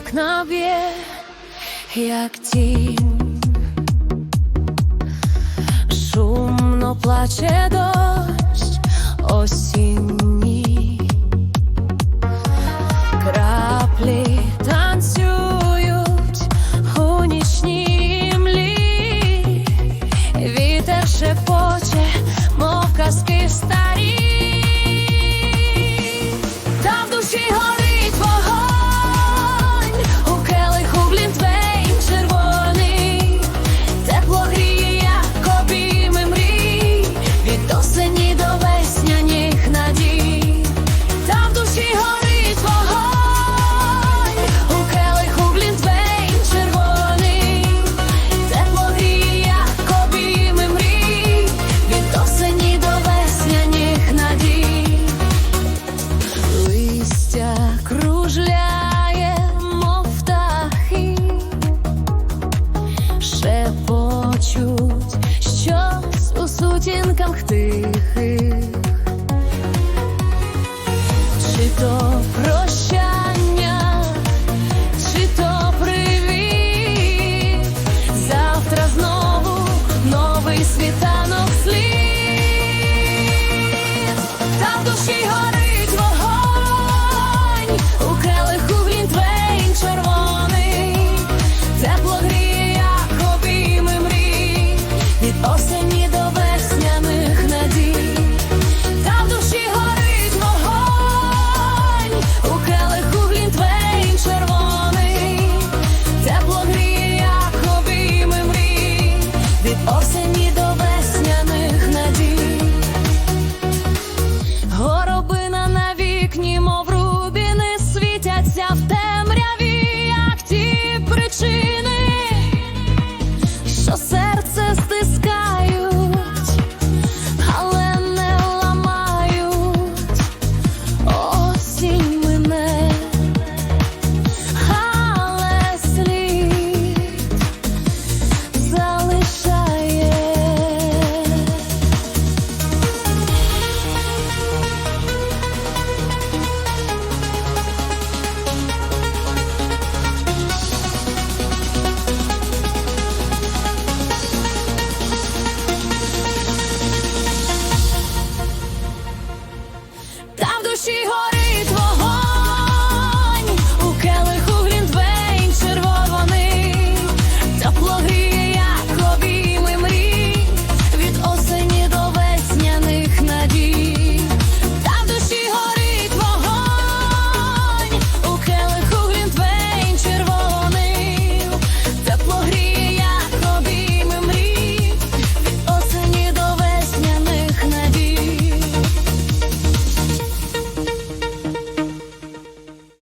вікна б'є, як тінь, шумно плаче дощ Offset